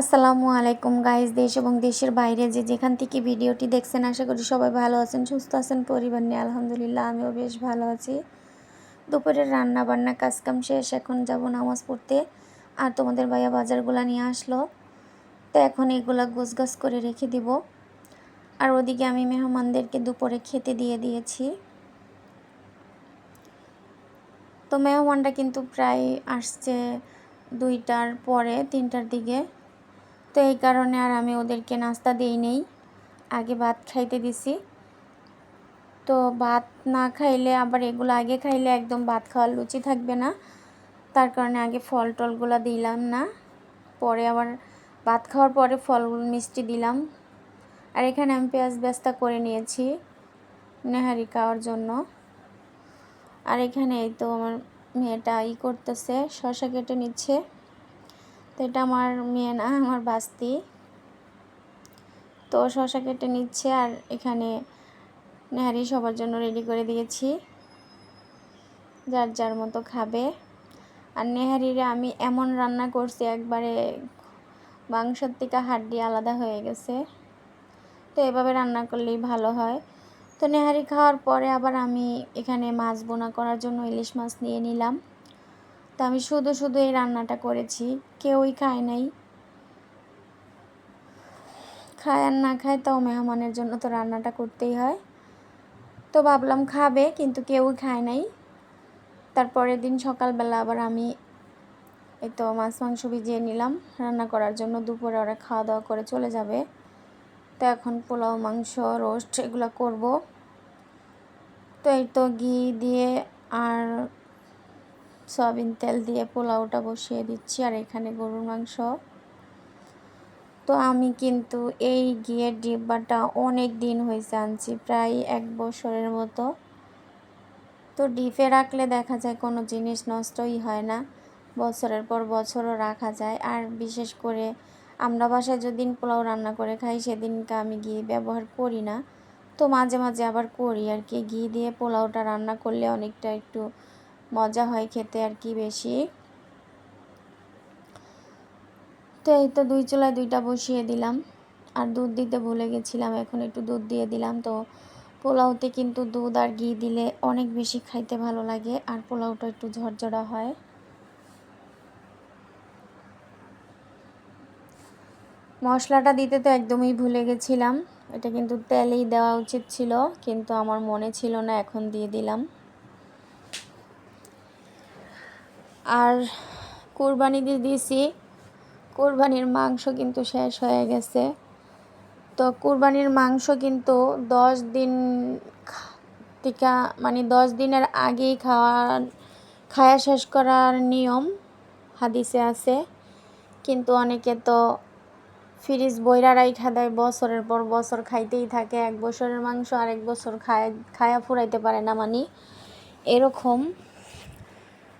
আসসালামু আলাইকুম গাইজ দেশ এবং দেশের বাইরে যে যেখান থেকে ভিডিওটি দেখছেন, আশা করি সবাই ভালো আছেন, সুস্থ আছেন, পরিবার নিয়ে আলহামদুলিল্লাহ, আমিও বেশ ভালো আছি। দুপুরের রান্না বান্না কাজকাম শেষ, এখন যাব নামাজ পড়তে। আর তোমাদের ভাইয়া বাজারগুলো নিয়ে আসলো। তো এখন এগুলা গোছগাছ করে রেখে দিব। আর ওদিকে আমি মেহমানদেরকে দুপুরে খেতে দিয়ে দিয়েছি। তো মেহমানটা কিন্তু প্রায় আসছে দুইটার পরে, তিনটার দিকে। তো এই কারণে আর আমি ওদেরকে নাস্তা দিই নেই। আগে ভাত খাইতে দিছি। তো ভাত না খাইলে আবার এগুলো আগে খাইলে একদম ভাত খাওয়ার লুচি থাকবে না। তার কারণে আগে ফল টলগুলো দিলাম না। পরে আবার ভাত খাওয়ার পরে ফল মিষ্টি দিলাম। আর এখানে আমি পেঁয়াজ ব্যস্তা করে নিয়েছি নেহারি খাওয়ার জন্য। আর এখানে এই তো আমার মেয়েটা ই করতেছে, শশা কেটে নিচ্ছে। তো এটা আমার মেয়ে না, আমার বাস্তি। তো শশা কেটে নিচ্ছে আর এখানে নেহারি সবার জন্য রেডি করে দিয়েছি। যার যার মতো খাবে। আর নেহারিরে আমি এমন রান্না করছি, একবারে মাংসর থেকে হাড্ডি আলাদা হয়ে গেছে। তো এভাবে রান্না করলেই ভালো হয়। তো নেহারি খাওয়ার পরে আবার আমি এখানে মাছ বোনা করার জন্য ইলিশ মাছ নিয়ে নিলাম। তো আমি শুধু শুধু এই রান্নাটা করেছি। কেউই খায় নাই। খায় আর না খায় তাও মেহমানের জন্য তো রান্নাটা করতেই হয়। তো ভাবলাম খাবে, কিন্তু কেউই খায় নাই। তারপরের দিন সকালবেলা আবার আমি এই তো মাছ, মাংস ভিজিয়ে নিলাম। রান্না করার জন্য দুপুরে ওরা খাওয়া দাওয়া করে চলে যাবে। তো এখন পোলাও, মাংস, রোস্ট এগুলো করব। তো এই তো ঘি দিয়ে আর সয়াবিন তেল দিয়ে পোলাওটা বসিয়ে দিচ্ছি আর এখানে গরুর মাংস। তো আমি কিন্তু এই ঘিয়ের ডিব্বাটা অনেক দিন হয়েছে আনছি, প্রায় এক বছরের মতো। তো ডিপে রাখলে দেখা যায় কোনো জিনিস নষ্টই হয় না, বছরের পর বছরও রাখা যায়। আর বিশেষ করে আমরা বাসায় যেদিন পোলাও রান্না করে খাই, সেদিনকে আমি ঘি ব্যবহার করি না। তো মাঝে মাঝে আবার করি আর কি, ঘি দিয়ে পোলাওটা রান্না করলে অনেকটা একটু মজা হয় খেতে আর কি বেশি। তো এই তো দুই চুলায় দুইটা বসিয়ে দিলাম। আর দুধ দিতে ভুলে গেছিলাম, এখন একটু দুধ দিয়ে দিলাম। তো পোলাওতে কিন্তু দুধ আর ঘি দিলে অনেক বেশি খাইতে ভালো লাগে, আর পোলাওটা একটু ঝরঝরা হয়। মশলাটা দিতে তো একদমই ভুলে গেছিলাম, এটা কিন্তু তেলেই দেওয়া উচিত ছিল, কিন্তু আমার মনে ছিল না, এখন দিয়ে দিলাম। আর কোরবানি দিয়ে দিয়েছি। কোরবানির মাংস কিন্তু শেষ হয়ে গেছে। তো কোরবানির মাংস কিন্তু দশ দিন টিকা মানে দশ দিনের আগেই খাওয়া খায়া শেষ করার নিয়ম হাদিসে আছে। কিন্তু অনেকে তো ফ্রিজ বইরা রাইখা দেয়, বছরের পর বছর খাইতেই থাকে। এক বছরের মাংস আর এক বছর খায়, খায়া ফুরাইতে পারে না মানে। এরকম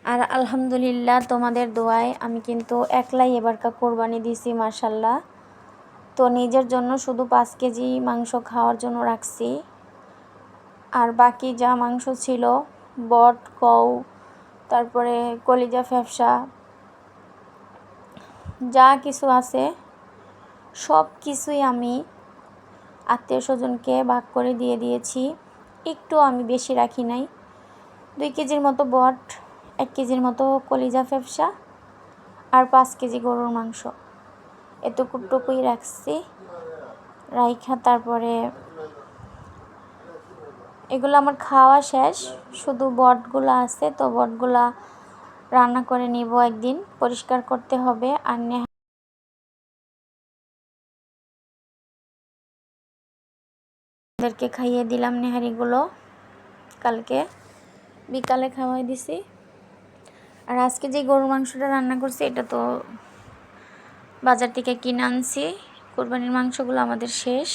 আর আলহামদুলিল্লাহ তোমাদের দোয়ায় আমি কিন্তু একলাই এবারকার কোরবানি দিছি মার্শাল্লাহ তো নিজের জন্য শুধু পাঁচ কেজি মাংস খাওয়ার জন্য রাখছি। আর বাকি যা মাংস ছিল, বট কৌ তারপরে কলিজা ফ্যাপসা, যা কিছু আছে, সব কিছুই আমি আত্মীয় স্বজনকে ভাগ করে দিয়ে দিয়েছি। একটু আমি বেশি রাখি নাই। দুই কেজির মতো বট এক কেজির মতো কলিজা ফেপসা আর পাঁচ কেজি গরুর মাংস। এতটুকুই রাখছি। রাইখা তারপরে এগুলো আমার খাওয়া শেষ। শুধু বটগুলো আছে, তো বটগুলা রান্না করে নিব একদিন। পরিষ্কার করতে হবে আর নেহারিদেরকে খাইয়ে দিলাম নেহারিগুলো। কালকে বিকালে খাওয়াই দিছি। আর আজকে যে গরুর মাংসটা রান্না করছি, এটা তো বাজার থেকে কিনে আনছি। কোরবানির মাংসগুলো আমাদের শেষ।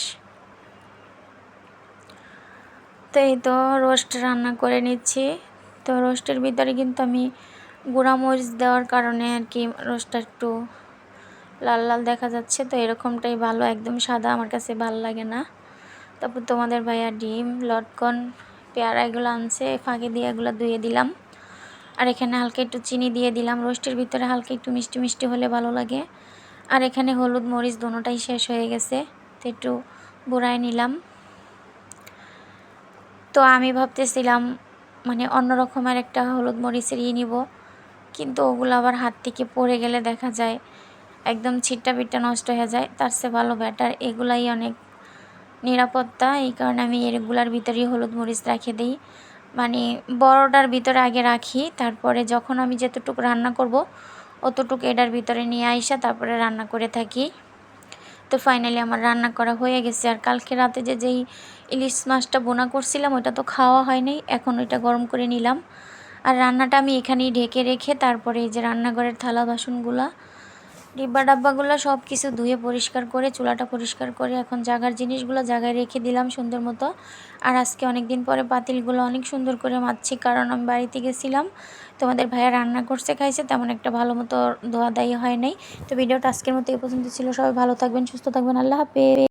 তো এই তো রোস্ট রান্না করে নিচ্ছি। তো রোস্টের ভিতরে কিন্তু আমি গুঁড়া মরিচ দেওয়ার কারণে আর কি রোস্টটা একটু লাল লাল দেখা যাচ্ছে। তো এরকমটাই ভালো, একদম সাদা আমার কাছে ভালো লাগে না। তারপর তোমাদের ভাইয়া ডিম, লটকন, পেয়ারা এগুলো আনছে, ফাঁকে দিয়ে এগুলো ধুয়ে দিলাম। আর এখানে হালকা একটু চিনি দিয়ে দিলাম। রোস্টের ভিতরে হালকা একটু মিষ্টি মিষ্টি হলে ভালো লাগে। আর এখানে হলুদ, মরিচ দোনোটাই শেষ হয়ে গেছে। তো একটু বুড়ায় নিলাম। তো আমি ভাবতেছিলাম মানে অন্য রকমের একটা হলুদ মরিচের ইয়ে নিব। কিন্তু ওগুলো আবার হাত থেকে পড়ে গেলে দেখা যায় একদম ছিটটা পিটটা নষ্ট হয়ে যায়। তার চেয়ে ভালো ব্যাটার এগুলাই অনেক নিরাপত্তা। এই কারণে আমি এগুলার ভিতরেই হলুদ, মরিচ রেখে দিই। মানে বড়টার ভিতরে আগে রাখি, তারপরে যখন আমি যতটুকু রান্না করব, অতটুকু এটার ভিতরে নিয়ে আইসা তারপরে রান্না করে থাকি। তো ফাইনালি আমার রান্না করা হয়ে গেছে। আর কালকে রাতে যে যেই ইলিশ মাছটা বোনা করছিলাম, ওটা তো খাওয়া হয়নি, এখন ওইটা গরম করে নিলাম। আর রান্নাটা আমি এখানেই ঢেকে রেখে তারপরে এই যে রান্নাঘরের থালা বাসনগুলা ডিব্বা ডাব্বাগুলো সব কিছু ধুয়ে পরিষ্কার করে, চুলাটা পরিষ্কার করে এখন জাগার জিনিসগুলো জায়গায় রেখে দিলাম সুন্দর মতো। আর আজকে অনেক দিন পরে পাতিলগুলো অনেক সুন্দর করে মাছি কারণ আমি বাড়িতে গেছিলাম। তোমাদের ভাইয়া রান্না করছে, খাইছে, তেমন একটা ভালো মতো ধোয়া দায়ী হয় নাই। তো ভিডিওটা আজকের মতো এ পর্যন্ত ছিল। সবাই ভালো থাকবেন, সুস্থ থাকবেন। আল্লাহ হাফেজ।